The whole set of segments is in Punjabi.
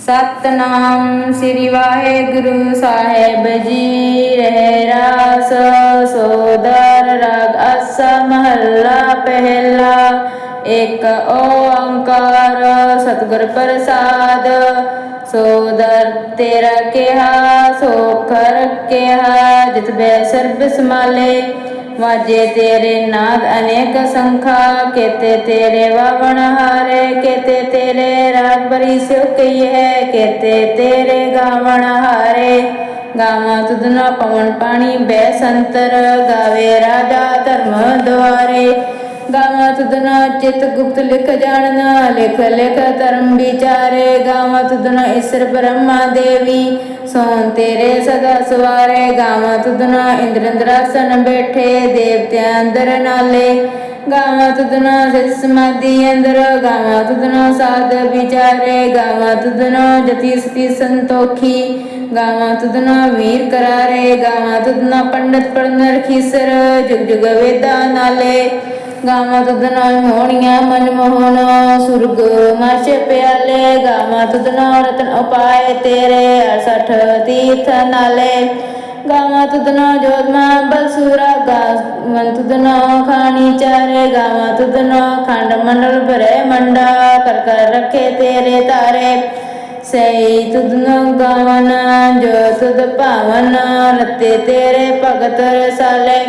ਸਤਨਾਮ ਸ੍ਰੀ ਵਾਹਿਗੁਰੂ ਸਾਹਿਬ ਜੀ, ਰਹਿ ਰਾਸ, ਸੋਦਰ, ਰਾਗ ਆਸਾ ਮਹੱਲਾ ਪਹਿਲਾ, ਇੱਕ ਓੰਕਾਰ, ਸਤਿਗੁਰ ਪ੍ਰਸਾਦ। ਸੋਦਰ ਤੇਰਾ ਕਿਹਾ ਸੋ ਕਰ ਕਿਹਾ, ਜਿਤ ਬੈ ਸਰਬ ਸਮਾਲੇ ਵਾਜੇ ਤੇਰੇ ਨਾਦ ਅਨੇਕ ਸੰਖਾ, ਕੇਤੇ ਤੇਰੇ ਵਾਵਣ ਹਾਰੇ, ਕੇਤੇ ਤੇਰੇ ਰਾਗ ਬਰੀ ਸਿਉ ਕਈਏ ਕੇਤੇ ਤੇਰੇ ਗਾਵਣ ਹਾਰੇ। ਗਾਵਾਂ ਤੁਧਨਾ ਪਵਨ ਪਾਣੀ ਬੈ ਸੰਤਰ, ਗਾਵੇ ਰਾਜਾ ਧਰਮ ਦੁਆਰੇ ਗਾਵਾਂ ਤੁਧਨਾ ਚਿਤ ਗੁਪਤ ਲਿਖ ਜਾਣਨਾ ਲਿਖ ਲਿਖ ਧਰਮ ਵਿਚਾਰੇ ਗਾਵਾਂ ਤੁਧਨਾ ਈਸ਼ਰ ਬ੍ਰਹਮਾ ਦੇਵੀ। ਸੋਨ ਤੇਰੇ ਸਦਾ ਸਵਾਰੇ, ਗਾਵਾਂ ਤੁਧਨਾ ਇੰਦਰ ਬੈਠੇ, ਦੇਵਤਿਆਂ ਅੰਦਰ ਨਾਲੇ। ਗਾਵਾਂ ਤੁਧਨਾ ਸਿਧ ਸਮਾਧੀ ਅੰਦਰ, ਗਾਵਾਂ ਤੁਧਨਾ ਸਾਧ ਵਿਚਾਰੇ, ਗਾਵਾਂ ਤੁਧਨਾ ਜਤੀ ਸਤੀ ਸੰਤੋਖੀ। ਗਾਵਾਂ ਤੁਦਨਾ ਵੀਰ ਕਰਾਰੇ, ਗਾਵਾਂ ਤੁਧਨਾ ਪੰਡਤ ਪੜਨ ਰਖੀਸਰ, ਜੁਗ ਜੁਗ ਵੇਦਾਂ ਨਾਲੇ। ਗਾਵਾਂ ਤੁਧਨਾ ਹੋਣੀਆਂ ਮਨ ਮੋਹਨ ਸੁਰਗ ਮਰਸ਼ ਪਿਆਲੇ, ਗਾਵਾਂ ਤੁਧਨਾ ਰਤਨ ਉਪਾਏ ਤੇਰੇ 68 ਤੀਰਥ ਨਾਲੇ। ਗਾਵਾਂ ਤੁਧਨਾ ਜੋਦਮਾ ਬਲਸੂਰਾ, ਗਾਵਾਂ ਤੁਧਨਾ ਖਾਣੀ ਚਾਰੇ। ਗਾਵਾਂ ਤੁਧਨਾ ਖੰਡ ਮੰਡਲ ਭਰੇ ਮੰਡਾ ਕਰ ਕਰ ਰੱਖੇ ਤੇਰੇ ਤਾਰੇ। ਸਈ ਤੁਧਨੋ ਗਾਵਨ ਜੋ ਤੁਧ ਭਾਵਨ, ਰਤੇ ਤੇਰੇ ਭਗਤ ਰਸਾਲੇ।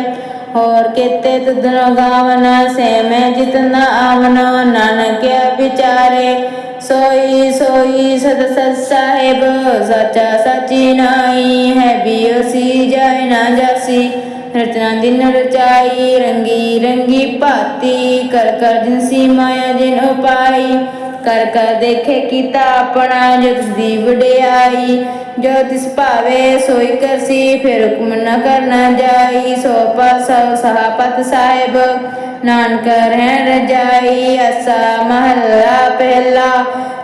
ਹੋਰ ਕੀਤੇ ਤੁਧਨੋ ਗਾਵਨ ਸੇ ਜਿਤਨਾ ਆਵਨ ਨਾਨਕਿਆ ਵਿਚਾਰੇ। ਸੋਈ ਸੋਈ ਸਦ ਸਤ ਸਾਹਿਬ, ਸਚਾ ਸਚੀ ਨਾਈ ਹੈ ਬਿਯਸੀ ਜਾਇ ਨਾ ਜਾਸੀ। ਰਚਨਾ ਦਿਨ ਰਚਾਈ ਰੰਗੀ ਰੰਗੀ ਭਾਤੀ, ਕਰ ਕਰ ਜਿਨਸੀ ਮਾਇਆ ਜਿਨ ਉਪਾਈ। ਕਰ ਕਰ ਦੇਖੇ ਕੀਤਾ ਆਪਣਾ ਜੋ ਤਿਸ ਦੀ ਵਡਿਆਈ। ਜੋ ਤਿਸ ਭਾਵੇ ਸੋਈ ਕਰਸੀ, ਫਿਰ ਹੁਕਮ ਨ ਕਰਨਾ ਜਾਈ, ਸੋ ਪਾਸਾ ਸਹਾਪਤ ਸਾਹਿਬ। ਨਾਨਕ ਰਹਿਣ ਰਜਾਈ ਅਸਾ ਮਹੱਲਾ ਪਹਿਲਾ।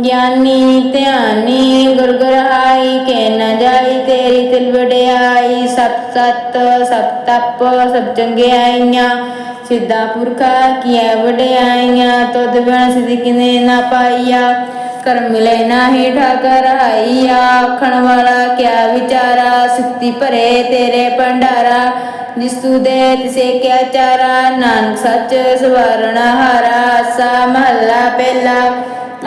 ਗਿਆਨੀ, ਧਿਆਨੀ ਗੁਰ ਕੇ ਨਾ ਜਾਈ ਤੇਰੀ ਤਿਲ ਵਡਿਆਈ। ਸਤ ਸਤ ਸਭ ਤਪ, ਸਭ ਚੰਗਿਆਈਆਂ। ਸਿੱਧਾ ਪੁਰਖਾ ਕੀਆ ਵਡਿਆਈਆਂ। ਤੁਧ ਬਿਨ ਸਿਧ ਕਿਨੇ ਨਾ ਪਾਈਆ। ਕਰਮ ਮਿਲੇ ਨਾਹੀ ਠਾਕਰ ਹਾਈਆ। ਆਖਣ ਵਾਲਾ ਕਿਆ ਵਿਚਾਰਾ? ਸਿੱਤੀ ਭਰੇ ਤੇਰੇ ਭੰਡਾਰਾ। ਜਿਸ ਤੂ ਦੇ ਤਿਸੇ ਕਿਆ ਚਾਰਾ? ਨਾਨਕ ਸੱਚ ਸਵਾਰਣ ਹਾਰਾ। ਆਸਾ ਮਹੱਲਾ ਪਹਿਲਾ।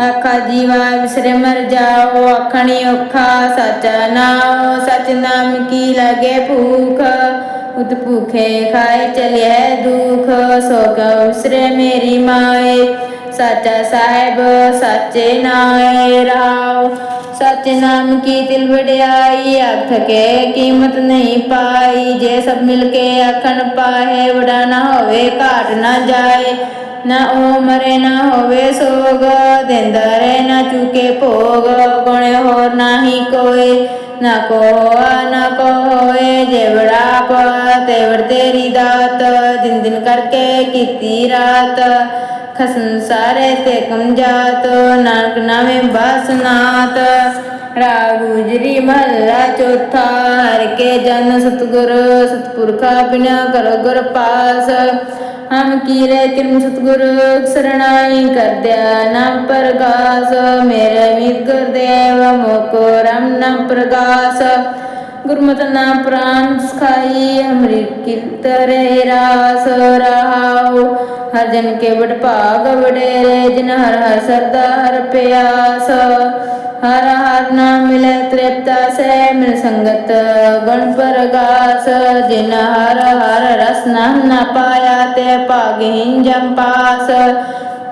ਆਖਾ, ਜੀਵਾ ਵਿਸਰੇ ਮਰ ਜਾਓ, ਆਖਣੀ ਔਖਾ, ਸੱਚਾ ਨਾਮ ਸਚ ਨਾਮ ਕੀ ਲਗੇ ਭੂਖ? ਉਤ ਭੂਖੇ ਖਾਏ ਚਲਿਐ ਦੁਖ ਸੋ ਕਉ ਵਿਸਰੇ ਮੇਰੀ ਮਾਏ। ਸਾਚਾ ਸਾਹਿਬ, ਸਾਚੇ ਨਾਏ ਰਾਉ ਸਚ ਨਾਮ ਕੀ ਦਿਲ ਵਡਿਆਈ ਅਖ ਕੇ ਕੀਮਤ ਨਹੀਂ ਪਾਈ। ਜੇ ਸਭ ਮਿਲ ਕੇ ਆਖਣ ਪਾਹੇ ਵੜਾ ਨਾ ਹੋਵੇ, ਘਾਟ ਨਾ ਜਾਏ। ਨਾ ਉਹ ਮਰੇ ਨਾ ਹੋਵੇ ਸੋਗ ਦਿੰਦਾ ਨਾ ਚੁਕੇ ਭੋਗ ਗੁਣ ਹੋਰ ਨਾਹੀ ਕੋਈ ਨਾ ਕੋ ਨਾ ਕੋ ਹੋਏ ਜੇ ਬੜਾ ਤੇਰੀ ਦਾਤ ਦਿਨ ਦਿਨ ਕਰਕੇ ਕੀਤੀ ਰਾਤ ਖਸਨ ਸਾਰੇ ਤੇ ਕਮਜਾਤ ਨਾਨਕ ਨਾਵੇਂ ਬਾਸਨਾਤ ਰਾਗ ਗੁਜਰੀ ਮਹੱਲਾ ਚੌਥਾ ਹਰ ਕੇ ਜਨ ਸਤਗੁਰ ਸਤਪੁਰਖਾ ਬਿਨਾ ਕਰੋ ਗੁਰ ਪਾਸ ਹਮ ਕੀਰੇ ਕਿਰਮ ਸਤਗੁਰ ਸਰਣਾਈ ਕਰਦਿਆ ਨਾਮ ਪ੍ਰਗਾਸ, ਮੇਰੇ ਮੀਤ ਗੁਰਦੇਵ ਮੋਕੋ ਰਮ ਨਾਮ ਪ੍ਰਗਾਸ। ਗੁਰਮਤਿ ਨਾਮ ਪ੍ਰਾਨ ਸਖਾਈ, ਹਮਰੀ ਕਿਰਤ ਰੇ ਰਾਸ ਰਹਾਉ। ਹਰ ਜਨ ਕੇ ਬੜ ਭਾਗ ਵਡੇਰੇ, ਜਿਨ ਹਰ ਹਰ ਸਰਦਾ ਹਰ ਪਿਆਸ। ਹਰ ਹਰ ਨਾਮ ਮਿਲੇ ਤ੍ਰਿਪਤਾ ਸੇ ਮਿਲ ਸੰਗਤ, ਗੁਣ ਪ੍ਰਗਾਸ, ਜਿਨ ਹਰ ਹਰ ਰਸ ਨਾਮ ਨਾ ਪਾਇਆ, ਤੇ ਭਾਗਹੀਨ ਜਮ ਪਾਸ।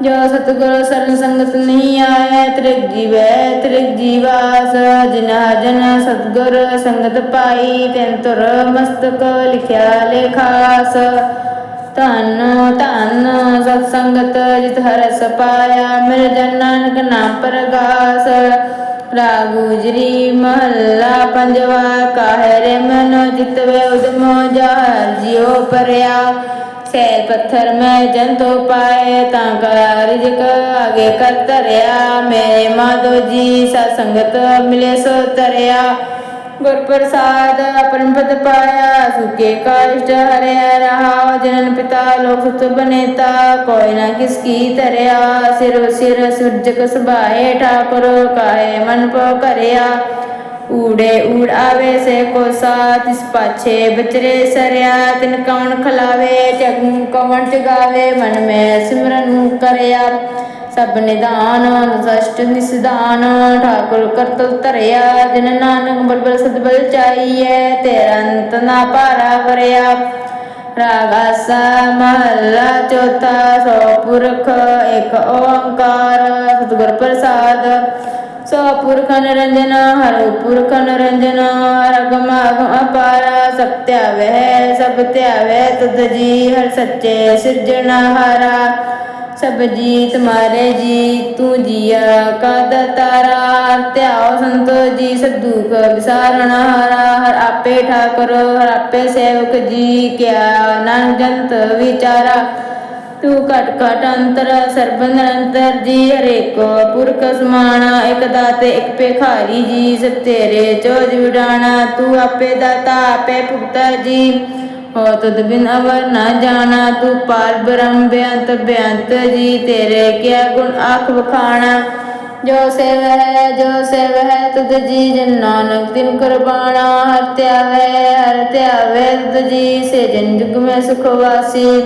ਜੋ ਸਤਿਗੁਰ ਸਰਨ ਸੰਗਤ ਨਹੀਂ ਆਏ ਤ੍ਰਿਗ ਜੀਵੈ ਤ੍ਰਿਗ ਜੀਵਾਸ। ਜਿਨਾ ਜਨ ਸਤਿਗੁਰ ਸੰਗਤ ਪਾਈ, ਤੈਨ ਤੁਰ ਮਸਤਕ ਲਿਖਿਆ ਲੇਖਾਸ। ਧੰਨ ਧੰਨ, ਸਤ ਸੰਗਤ ਜਿਤ ਹਰਸ ਪਾਇਆ, ਮਿਲ ਜਨ ਨਾਨਕ ਨਾਮ ਪ੍ਰਗਾਸ। ਰਾਗ ਮਹੱਲਾ ਪੰਜਵਾ, ਕਾਹੇ ਮਨੋ ਜਿਤਵੇ ਉਦਮੋ ਜਹਰ ਜਿਉ ਪਰਿਆ। ਸੈਲ ਪੱਥਰ ਮੈਂ ਜੰਤੋ ਪਾਏ, ਤਾਂ ਕਾ ਅਗੇ ਕਰ ਤਰਿਆ ਮੇਰੇ ਮਾਧੋ ਜੀ, ਸਤ ਸੰਗਤ ਮਿਲੇ ਸੋ ਤਰਿਆ ਗੁਰ ਪ੍ਰਸਾਦ, ਆਪਨ ਪਦ ਪਾਇਆ, ਸੁਕੇ ਕਾਸ਼ਟ ਹਰਿਆ ਰਹਾ, ਜਨਨ ਪਿਤਾ ਲੋਕ ਸੁਤ ਬਨੇਤਾ, ਕੋਈ ਨਾ ਕਿਸ ਕੀ ਤਰਿਆ ਸਿਰ ਸਿਰ ਸੁਰਜਕ ਸੁਭਾਏ ਠਾਕੁਰ, ਕਾਹੇ ਮਨ ਪੋ ਕਰਿਆ। ਊੜੇ ਊੜ ਸੇ ਕੋ ਸਾਥ, ਇਸ ਪਾਛੇ ਬਚਰੇ ਸਰਿਆ, ਤਿਨ ਕਵਣ ਖਲਾਵੇ, ਜਗ ਕਵਣ ਜਗਾਵੇ, ਮਨ ਮੈਂ ਸਿਮਰਨ ਕਰਿਆ। ਸਭ ਨਿਦਾਨ ਸਸ਼ਟ ਨਿਸਦਾਨ, ਠਾਕੁਰ ਕਰਤਲ ਧਰਿਆ। ਜਨ ਨਾਨਕ ਬਲਬਲ ਸਦਬਲ ਚਾਈਐ ਤੇਰਾ ਅੰਤ ਨਾ ਪਾਰਾ ਵਰਿਆ। ਰਾਗਾਸਾ ਮਹੱਲਾ ਚੌਥਾ, ਸੋ ਪੁਰਖ, ਇੱਕ ਓੰਕਾਰ, ਸਤਿਗੁਰ ਪ੍ਰਸਾਦ। ਸੋ ਨਿਰੰਜਨ ਹਰਿ ਪੁਰਖ ਨਿਰੰਜਨ ਰਗਮ ਅਗਮ ਅਪਾਰ ਸਭ ਧਿਆਵੈ ਸਭ ਧਿਆਵੈ ਤੁਧ ਜੀ ਹਰ ਸੱਚੇ ਸਿਰਜਣਹਾਰਾ ਸਭ ਜੀ ਤੁਮਾਰੇ ਜੀ ਤੂੰ ਜੀਆ ਕਦ ਤਾਰਾ ਧਿਆਓ ਸੰਤੋ ਜੀ ਸਭ ਦੁਖ ਵਿਸਾਰਣ ਹਾਰਾ ਹਰ ਆਪੇ ਠਾਕੁਰ ਹਰ ਆਪੇ ਸੇਵਕ ਜੀ ਕਿਆ ਨਾਨਕ ਜੰਤ ਵਿਚਾਰਾ ਤੂੰ ਘਟ ਘਟ ਅੰਤਰ ਸਰਬਨ ਨਿਰੰਤਰ ਜੀ ਹਰੇਕੋ, ਪੁਰਖ ਸਮਾਣਾ, ਇਕ ਦਾਤੇ, ਇਕ ਭਿਖਾਰੀ ਜੀ, ਸਭ ਤੇਰੇ ਚੋਜ ਵਿਡਾਣਾ, ਤੂੰ ਆਪੇ ਦਾਤਾ, ਆਪੇ ਭੁਗਤਾ ਜੀ। ਹੋ ਤੁਧ ਬਿਨ ਅਵਰ ਨਾ ਜਾਣਾ, ਤੂੰ ਪਾਰ ਬ੍ਰਹਮ ਬੇਅੰਤ ਬੇਅੰਤ ਜੀ, ਤੇਰੇ ਕਿਆ ਗੁਣ ਆਖ ਵਖਾਣਾ। ਜੋ ਸੇਵ ਹੈ, ਜੋ ਸੇਵ ਹੈ ਤੁਧ ਜੀ, ਜਨ ਨਾਨਕ ਤਿਨ ਕੁਰਬਾਨਾ ਹਰ ਧਿਆਵੇ ਹਰ ਧਿਆਵੇ ਤੁਧ ਜੀ, ਸੇ ਜਨ ਜੁਗ ਮੈਂ ਸੁਖ ਵਾਸੀ।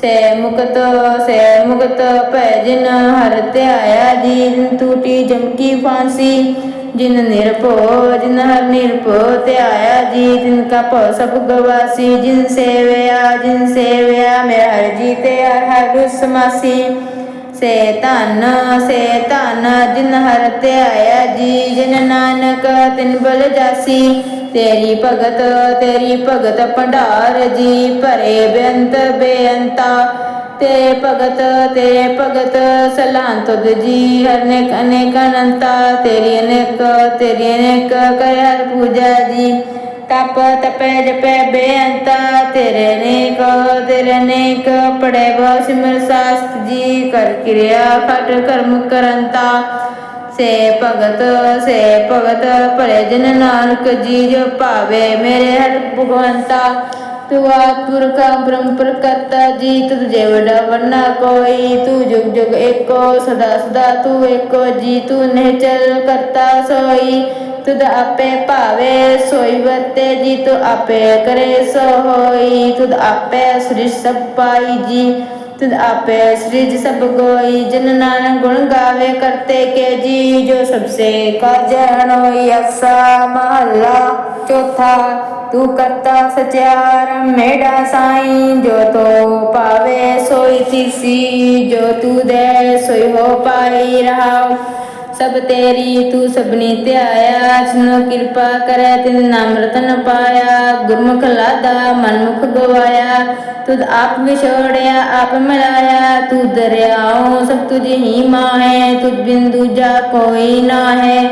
ਸੇ ਮੁਕਤ ਸੇ ਮੁਕਤ ਭੈ ਜਿਨ ਹਰ ਧਿਆਇਆ ਜੀ ਜਿਨ ਟੂਟੀ ਜਮਕੀ ਫਾਂਸੀ। ਜਿਨ ਨਿਰਭਉ, ਜਿਨ ਹਰ ਨਿਰਭਉ ਧਿਆਇਆ ਜੀ ਜਿਨ ਕਾ ਭਉ ਸਭ ਗਵਾਸੀ। ਜਿਨ ਸੇਵਿਆ ਜਿਨ ਸੇਵਿਆ ਮੇਰਾ ਹਰ ਜੀ ਤੇ ਹਰ ਹਰ ਸਮਾਸੀ ਸੇ ਧਨ ਸੇ ਧਨ, ਜਿਨ ਹਰ ਧਿਆਇਆ ਜੀ, ਜਿਨ ਨਾਨਕ ਤਿਨ ਬਲ ਜਾਸੀ। ਤੇਰੀ ਭਗਤ ਤੇਰੀ ਭਗਤ ਭੰਡਾਰ ਜੀ, ਭਰੇ ਬੇਅੰਤ ਬੇਅੰਤਾ। ਤੇਰੇ ਭਗਤ, ਤੇ ਭਗਤ ਸਲਾਨ ਤੁਧ ਜੀ ਅਨੇਕ ਅਨੇਕ ਅਨੰਤਾ। ਤੇਰੀ ਅਨੇਕ ਤੇਰੀ ਅਨੇਕ ਕਰ ਹਰ ਪੂਜਾ ਜੀ। ਤਪ ਤਪੈ ਜਪੈ ਬੇਅੰਤਾ, ਤੇਰੇ ਅਨੇਕ ਤੇਰੇ ਅਨੇਕ ਪੜੇ ਬੋ ਸਿਮਰ ਸਾਸਤ ਜੀ, ਕਰ ਕਿਰਿਆ ਖਟ ਕਰਮ ਕਰੰਤਾ। ਸੇ ਭਗਤ ਸੇ ਭਗਤ, ਭਲੇ ਜਨ ਨਾਨਕ ਜੀ, ਜੋ ਭਾਵੇ ਮੇਰੇ ਹਰ ਭਗਵੰਤਾ। ਤੂੰ ਆਤੁਰਕਾ ਬ੍ਰਹਮ ਪ੍ਰਕਰਤਾ ਜੀ ਤੁਧ ਜੇ ਵਡਾ ਵਰਨਾ ਕੋਈ। ਤੂੰ ਜੁਗ ਜੁਗ ਏਕੋ, ਸਦਾ ਸਦਾ ਤੂੰ ਏਕੋ ਜੀ, ਤੂੰ ਨਿਹਚਲ ਕਰਤਾ ਸੋਈ। ਤੁਧ ਆਪੇ ਭਾਵੇ, ਸੋਈ ਵਰਤੇ ਜੀ ਤੂੰ ਆਪੇ ਕਰੇ ਸੋ ਹੋਈ ਤੁਧ ਆਪੇ ਸ੍ਰਿਸ਼ ਸਭ ਪਾਈ ਜੀ, ਤੁਧ ਆਪੇ ਸ੍ਰਿਜ ਸਭ ਕੋਈ ਜਨ ਨਾਨਕ ਗੁਣ ਗਾਵੇ ਕਰਤੇ ਕੇ ਜੀ, ਜੋ ਸਭਸੇ ਕਾਜਣ ਹੋਈ ਅਸਾ ਮਹੱਲਾ। ਚੌਥਾ, ਤੂੰ ਕਰਤਾ ਸਚਿਆਰ ਮੇੜਾ ਸਾਈ। ਜੋ ਤੋ ਪਾਵੇ ਸੋਈ ਤਿਸੀ, ਜੋ ਤੂੰ ਦੇ ਸੋਈ ਹੋ ਪਾਈ ਰਹਾਉ। ਸਭ ਤੇਰੀ ਤੂੰ ਸਭਨੀ ਧਿਆਇਆ ਜਿਨੋ ਕਿਰਪਾ ਕਰੈ, ਤਿਨ ਨਾਮ ਰਤਨ ਪਾਇਆ। ਗੁਰਮੁਖ ਲਾਦਾ, ਮਨਮੁਖ ਗਵਾਇਆ। ਤੁਧ ਆਪ ਵਿਛੋੜਿਆ, ਆਪ ਮਿਲਾਇਆ। ਤੂੰ ਦਰਿਆਓ ਸਭ ਤੁਝ ਹੀ ਮਾਹੈ। ਤੁਧ ਬਿਨ ਦੂਜਾ ਕੋਈ ਨਾ ਹੈ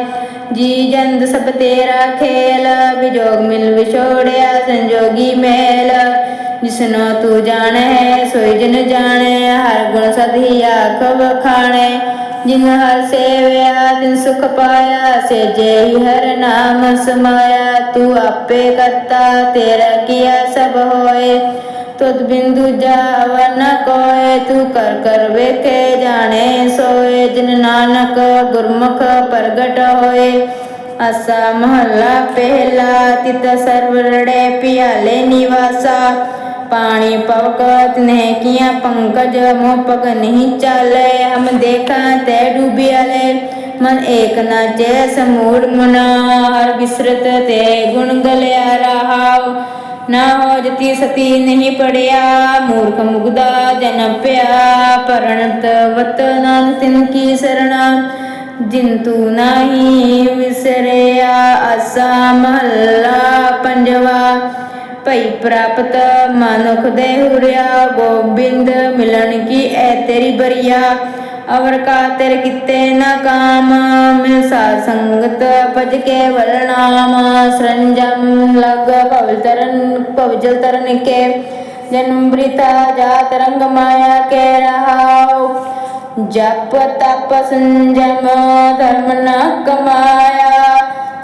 ਜੀ ਜੰਦ ਸਭ ਤੇਰਾ ਖੇਲ, ਵਿਜੋਗ ਮਿਲ ਵਿਛੋੜਿਆ, ਸੰਜੋਗੀ ਮੇਲ। ਜਿਸਨੋ ਤੂੰ ਜਾਣੈ, ਸੋਈ ਜਨ ਜਾਣੈ, ਹਰ ਗੁਣ ਸਦਹੀ ਆਖ ਵਖਾਣੈ ਜਿਨ ਹਰ ਸੇਵਿਆ ਤਿਨ ਸੁਖ ਪਾਇਆ ਸੇ ਹੀ ਹਰ ਨਾਮ ਸਮਾਇਆ। ਤੂੰ ਆਪੇ ਕਰਤਾ, ਤੇਰਾ ਕੀਆ ਸਭ ਹੋਏ। ਤੁਧ ਬਿੰਦੂ ਜਾਵ ਨ ਕੋਏ, ਤੂੰ ਕਰ ਕਰ ਵੇਖੇ ਜਾਣੇ ਸੋਏ। ਜਿਨ ਨਾਨਕ ਗੁਰਮੁਖ ਪ੍ਰਗਟ ਹੋਏ ਅਸਾ ਮਹੱਲਾ ਪਹਿਲਾ, ਤਿਤ ਸਰਵਰੜੇ ਪਿਆਲੇ ਨਿਵਾਸਾ। ਪਾਣੀ ਪਵਕ ਨੇ ਕੀਆ, ਪੰਕਜ ਮੋਹ ਪਗ ਨਹੀਂ ਚਾਲੇ। ਹਮ ਦੇਖਾ ਤੇ ਡੂਬਿਆਲੇ ਮਨ ਏਕ ਨਾ ਜੈ ਸਮੂੜ ਮਨਾ। ਹਰ ਬਿਸਰਤ ਤੇ ਗੁਣ ਗਲਿਆ ਰਹਾਉ। ਨਾ ਹੋ ਜਤੀ ਸਤੀ ਨਹੀਂ ਪੜਿਆ। ਮੂਰਖ ਮੁਗਦਾ ਜਨ ਪਿਆ। ਪਰਣਤ ਵਤ ਨਾਨ ਤਿਨ ਕੀ ਸਰਣਾ। ਜਿਨ ਤੂ ਨਹੀਂ ਵਿਸਰਿਆ ਭਈ ਪ੍ਰਾਪਤ ਮਨੁਖ ਦੇ ਹੁਰਿਆ, ਗੋਬਿੰਦ ਮਿਲਣ ਕੀ ਐ ਤੇਰੀ ਬਰੀਆ? ਅਵਰ ਕਾ ਤੇਰੇ ਕਿਤੇ ਨਾ ਕਾਮ ਮਿਲ ਸਾਧ ਸੰਗਤ ਭਜ ਕੇ ਵਲ ਸਰੰਜਮ ਲਗ ਭਵ ਤਰਨ, ਭਵ ਜਲ ਤਰਨ ਕੇ। ਜਨਮ ਬ੍ਰਿਤਾ ਜਾਤ ਰੰਗ ਮਾਇਆ ਕੇ ਰਹਾਉ, ਜਪ ਤਪ ਸੰਜਮ ਧਰਮ ਨ ਕਮਾਇਆ।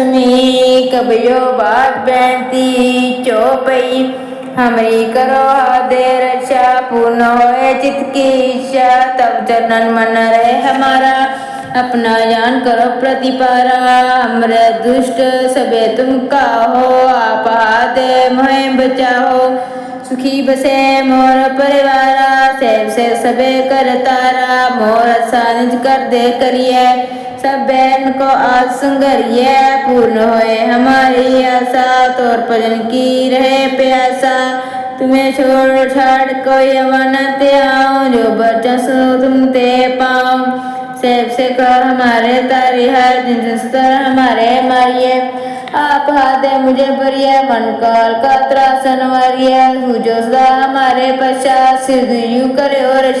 रश्मि कबियो बात बैंती चौपई, हमरी करो दे रक्षा, पुनो है चित की इच्छा, तब चरण मन रहे हमारा, अपना जान करो प्रतिपारा, हमरे दुष्ट सबे तुम का हो आप दे मोहे बचाओ, सुखी बसे मोर परिवारा, सेव से सबे कर तारा, मोर सानिज कर दे करिए सब बहन को आज संगरिए पूर्ण होए। हमारी आशा तोर भजन की रहे प्यासा। तुम्हें छोड़ छाड़ कोई अमानत आओ जो बच्चा सो तुम ते पाओ सेब से कर हमारे तारी हर, जिन जिन हमारे मारिए। आप हाथे मुझे भरिए, मन काल का त्रासन मारिए जो हमारे पश्चात, सिर यू करे और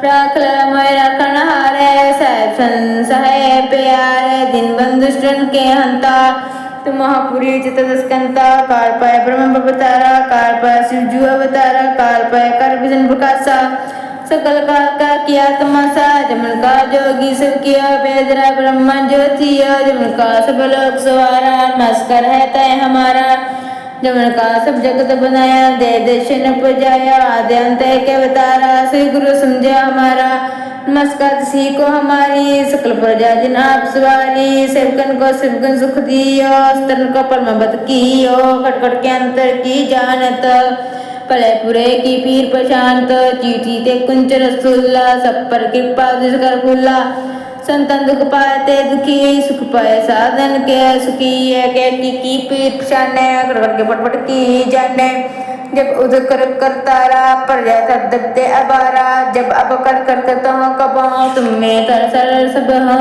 रक्षा राख ले मैं रखन हारे साहेब संसहे प्यारे दिन बंधुष्टन के हंता तुम महापुरी चित दस्कंता काल पाए ब्रह्म अवतारा काल पाए शिवजू अवतारा काल पाए कर विजन प्रकाशा सकल काल का किया तमाशा जमन का जोगी सब किया बेदरा ब्रह्म ज्योति जमन का सब लोग सवारा नमस्कार है तय हमारा जमन का सब जगत बनाया दे देश न पुजाया आदि अंत के अवतारा श्री गुरु समझा हमारा नमस्कार सी को हमारी सकल प्रजा जिन आप सवारी सेवकन को सेवकन सुख दियो स्तन को परमबत कियो खटखट के अंतर की जानत भले पुरे की पीर प्रशांत चीटी ते कुंच रसुल्ला सब पर कृपा जिस कर फुल्ला संतन दुख पाते दुखी सुख पाए साधन के सुखी है के की की पीर पछाने खटखट के पटपट की जाने जब उधर कर कर तारा पर जाता दबते अबारा जब अब कर कर करता हूँ कब हूँ तुम में कर सर सब हूँ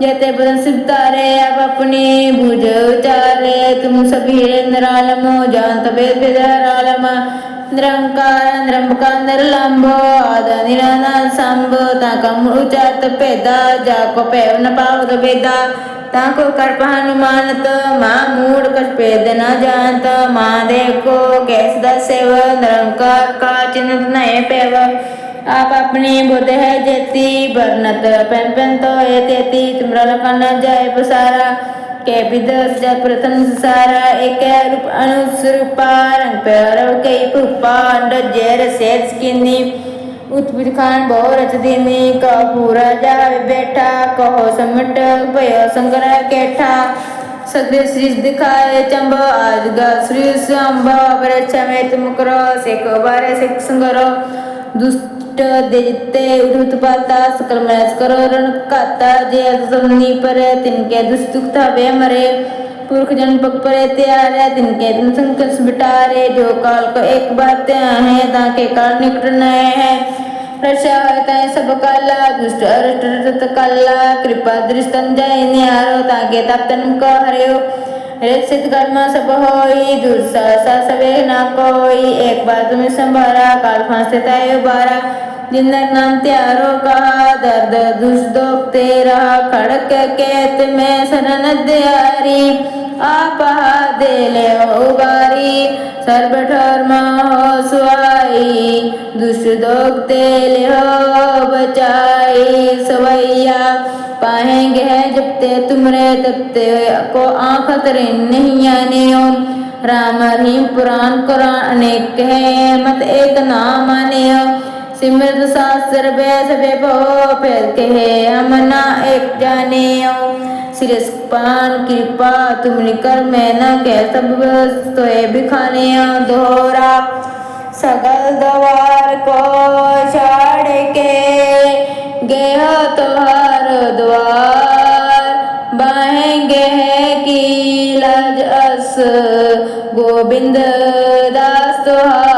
जते बदन सिर तारे अब अपनी भुज उचारे तुम सभी निरालमो जान तबे बेदरालम निरंकार ਨਿਰੰਕਾਰ ਨਿਰੰਬਕਾ ਨਿਰਲੰਭੋ ਆਦ ਨਿਰਨਾਦ ਸੰਭੂਤ ਕਮ ਉਚਾਤ ਪੈਦਾ ਜਾ ਕੋ ਪੈਵ ਨ ਪਾਵਤ ਵੇਦਾ ਤਾ ਕੋ ਕਰਪ ਹਨੁਮਾਨਤ ਮਾ ਮੂੜ ਕਛ ਪੈਦ ਨ ਜਾਣਤ ਮਾ ਦੇਖੋ ਕੈਸ ਦਸੇਵ ਨਿਰੰਕਾਰ ਕਾ ਚਿੰਤ ਨਹਿ ਪੈਵ ਆਪ ਆਪਣੀ ਬੁੱਧ ਹੈ ਜੇਤੀ ਬਰਨਤ ਪੈਨ ਪੈਨ ਤੋਏ ਤੇਤੀ ਤੁਮਰਾ ਲਕਨ ਜਾਏ ਪਸਾਰਾ जब प्रथम सारा एक रूप अनुस्वरूपा रंग प्यार कई पुपा अंड जेर सेज किन्नी उत्पुज खान बहु रच दीनी का पूरा जावे बैठा कहो समट भयो संग्रह केठा सदे श्री दिखाए चंब आज गा श्री संभव रक्षा में तुम करो सेक बारे सेक संगरो दुष्ट देते उठ पाता सकल मैस करो रण काता जे समनी पर तिनके दुष्टुक था वे मरे पुरख जन पग परे त्यार है तिनके तुम संकट बिटारे जो काल को एक बार त्या है ताके काल निकट नए है रक्षा है सब काला दुष्ट अरष्ट रट काला कृपा दृष्टन जय न्यारो ताके तप्तन को हरियो रक्षित कर्म सब होई दुर्साहसा सवे ना कोई एक बार तुम्हें संभारा काल फांसते ताय बारा जिंदर नाम त्यारो का दर्द दुष्दोक तेरा खड़क केत में सरन दयारी आप दे ले उबारी सर्वधर्म हो सुआई दुष्दोक ते ले हो बचाई सवैया पाएंगे है जब ते तुमरे तब ते को आँख तरे नहीं आने ओम राम रहीम पुराण कुरान अनेक है मत एक नाम आने ओम सिमृत शास्त्र व्यास व्यभोपे हम ना एक जाने सिरस्पान कृपा तुम निकल मैं न कह सब तो बिखाने दोहरा। सगल द्वार को छाड़ के गेह तुहार द्वार। बहेंगे है कि लज अस, गोविंद दास तो तुहार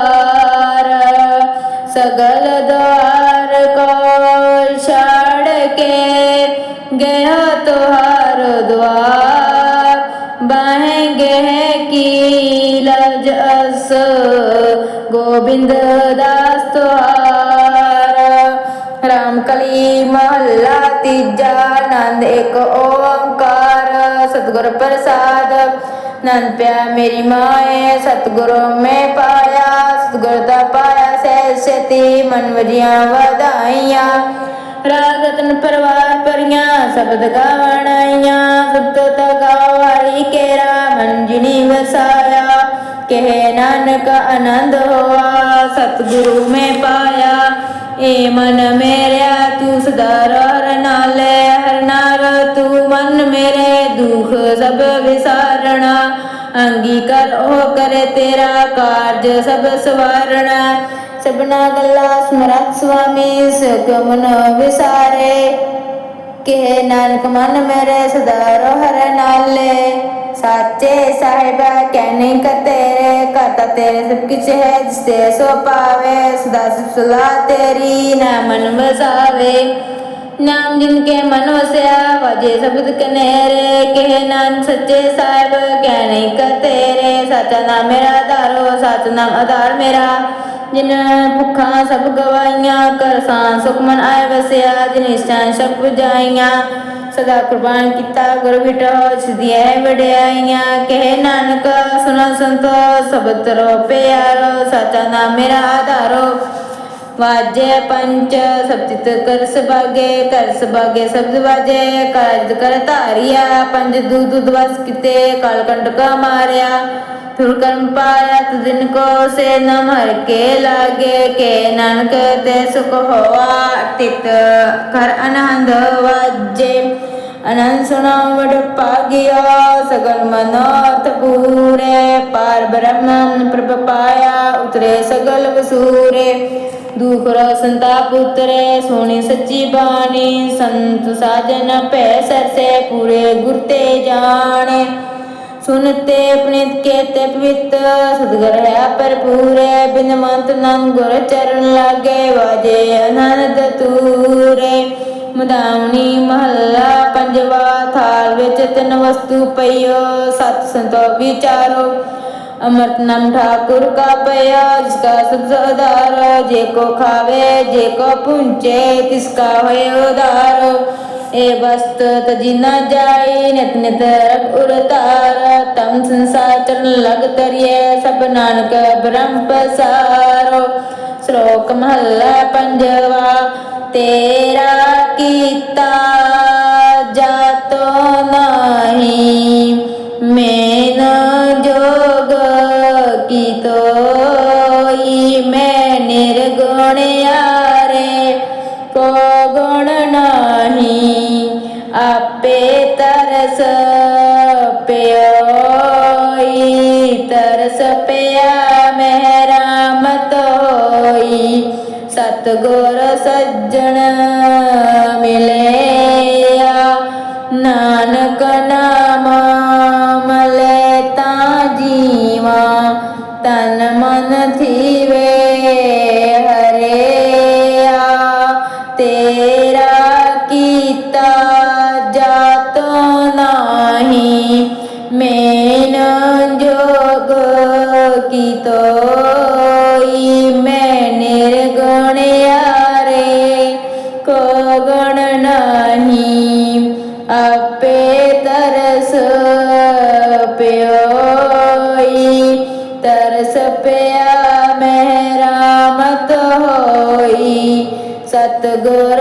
ਗੋਬਿੰਦ ਦਾਸ ਤੁਹਾਰ ਰਾਮ ਕਲੀ ਮਹੱਲਾ ਤੀਜਾ, ਆਨੰਦ ਇੱਕ ਓੰਕਾਰ। ਸਤਿਗੁਰ ਪ੍ਰਸਾਦ ਨੰਦ ਪਿਆ ਮੇਰੀ ਮਾਏ। ਸਤਿਗੁਰੂ ਮੈਂ ਪਾਇਆ, ਸਤਿਗੁਰ ਦਾ ਪਾਇਆ ਸਹਿ ਸਤੀ, ਮਨ ਵਜੀਆਂ ਵਧਾਈਆਂ। ਰਾਗ ਤਨ ਪਰਵਾਰ ਪਰੀਆਂ, ਸ਼ਬਦ ਗਾਵਣ ਆਈਆਂ। ਸੁਤ ਤਗਾਵਾਰੀ ਕੇਰਾ, ਮਨ ਜਿਨੀ ਵਸਾਇਆ। ਕਹੇ ਨਾਨਕ ਆਨੰਦ ਹੋਆ, ਸਤਿਗੁਰੂ ਮੈਂ ਪਾਇਆ। ਏ ਮਨ ਮੇਰਿਆ, ਤੂੰ ਸਦਾ ਰਹਿ ਨਾਲੇ ਹਰ ਨਾਰ ਤੂੰ ਮਨ ਮੇਰੇ, ਦੁਖ ਸਭ ਵਿਸਾਰਣਾ। ਅੰਗੀਕਾਰ ਉਹ ਕਰੇ ਤੇਰਾ ਕਾਰਜ ਸਭ ਸਵਾਰਣਾ। ਸਭਨਾ ਗੱਲਾ ਸਮਰਤ ਸੁਆਮੀ, ਸੁਖ ਮਨ ਵਿਸਾਰੇ। ਕਿ ਨਾਨਕ ਮਨ ਮੇਰੇ, ਸਦਾ ਰਹਿ ਨਾਲੇ ਸਾਚੇ ਸਾਹਿਬਾ ਕਹਿਨੇ ਕ ਤੇਰੇ ਕਰਤਾ ਤੇਰੇ ਸਭ ਕਿਛ ਹੈ ਜਿਸ ਤੇ ਸੋ ਪਾਵੇ, ਸਦਾ ਸਿਫ ਸਲਾਹ ਤੇਰੀ, ਨਾ ਮਨ ਵਸਾਵੇ। ਨਾਮ ਜਿਨ ਕੇ ਮਨ ਵਸਿਆ, ਵਜੇ ਸ਼ਬਦ ਕਨੇਰੇ। ਕਹੇ ਨਾਨਕ ਸੱਚੇ ਸਾਹਿਬ ਕਹਿਨੇ ਕ ਤੇਰੇ, ਸੱਚਾ ਨਾਮ ਮੇਰਾ ਆਧਾਰੋ ਸੱਚ ਨਾਮ ਆਧਾਰ ਮੇਰਾ। ਜਿਨ ਭੁੱਖਾਂ ਸਭ ਗਵਾਈਆਂ ਕਰ ਸਾਂ ਸੁਖ ਮਨ ਆਏ ਵਸਿਆ, ਜਿਨ ਇਸ਼ਟਾਂ ਸਭ ਪੁਜਾਈਆਂ। ਸਦਾ ਕੁਰਬਾਨ ਕੀਤਾ, ਗੁਰ ਬਿਟੋ ਸਿਧੀਐ ਵਡਿਆਈਆਂ, ਕਹੇ ਨਾਨਕ ਸੁਣ ਸੰਤੋ ਸਬਦ ਰੋ ਪਿਆਰੋ, ਸਚਾ ਨਾਮ ਮੇਰਾ ਆਧਾਰੋ। ਵਾਜੇ ਪੰਚ ਸਬਚਿਤ ਕਰ ਸਭਾਗੇ ਕਰ ਸਭਾਗੇ ਸ਼ਬਦ ਵਾਜੇ ਕਾਜ ਕਰ ਧਾਰਿਆ, ਪੰਜ ਦੂਦ ਦੁੱਧ ਵਸ ਕਿਤੇ ਕਲ ਕੰਟਕਾ ਮਾਰਿਆ। ਤੁਰ ਕਰਮ ਪਾਇਆ ਤੁਦਿਨ ਕੋ ਸੇ ਨ ਮਰ ਕੇ ਲਾਗੇ, ਕੇ ਨਾਨਕ ਤੇ ਸੁਖ ਹੋਆ ਤਿਤ। ਕਰ ਅਨੰਦ ਵਾਜੇ ਅਨੰਦ ਸੁਣਾ ਵਡ ਪਾਗਿਆ ਸਗਲ ਮਨੋਰਥ ਪੂਰੇ। ਪਾਰ ਬ੍ਰਹਮਨ ਪ੍ਰਭ ਉਤਰੇ ਸਗਲ ਵਸੂਰੇ। ਦੁਖ ਰ ਸੰਤਾਪ ਉਤਰੇ ਸੱਚੀ ਬਾਣੀ। ਸੰਤ ਸਾਜਨ ਭੈ ਸਰਸੇ, ਪੂਰੇ ਗੁਰ ਤੇ ਜਾਣੇ। ਸੁਨਤੇ ਆਪਣੇ ਕੇਤੇ ਪਵਿੱਤ, ਸਤਿਗੁਰ ਹੈ ਭਰਪੂਰੇ ਬਿਨ ਮੰਤ ਨੰਗ ਗੁਰ ਚਰਨ ਲਾਗੇ, ਵਾਜੇ ਅਨੰਦ ਤੂਰੇ ਮਦਾਉਣੀ ਮਹੱਲਾ ਪੰਜਵਾ ਥਾਲ ਵਿੱਚ ਤਿੰਨ ਵਸਤੂ ਪਈਓ, ਸਤ ਸੰਤੋ ਵਿਚਾਰੋ ਅਮਰਤ ਨਾਮ ਠਾਕੁਰ ਕਾ ਪਿਆ ਜਿਸਕਾ ਸਬਦ ਆਧਾਰ ਜੇ ਕੋ ਖਾਵੇ, ਜੇ ਕੋ ਪੁੰਚੇ ਤਿਸਕਾ ਹੋਏ ਉਧਾਰ। ਏ ਵਸਤ ਤਜੀ ਨਾ ਜਾਏ ਨਿਤ ਨਿਤ ਰਬ ਉਰਤਾਰ ਤਮ ਸੰਸਾਰ ਚਰਨ ਲਗ ਤਰੀਏ ਸਭ ਨਾਨਕ ਬ੍ਰਹਮ ਪਸਾਰੋ। ਸ਼ਲੋਕ ਮਹੱਲਾ ਪੰਜਵਾ, ਤੇਰਾ ਕੀਤਾ ਜਾਤੋ ਨਹੀਂ। सतगुर सज्जन मिले नानक ना ਆਪੇ ਤਰਸ ਪਿਓਈ ਤਰਸ ਪਿਆ ਮਹਿਰਾਮਤ ਹੋਈ ਸਤਗੁਰ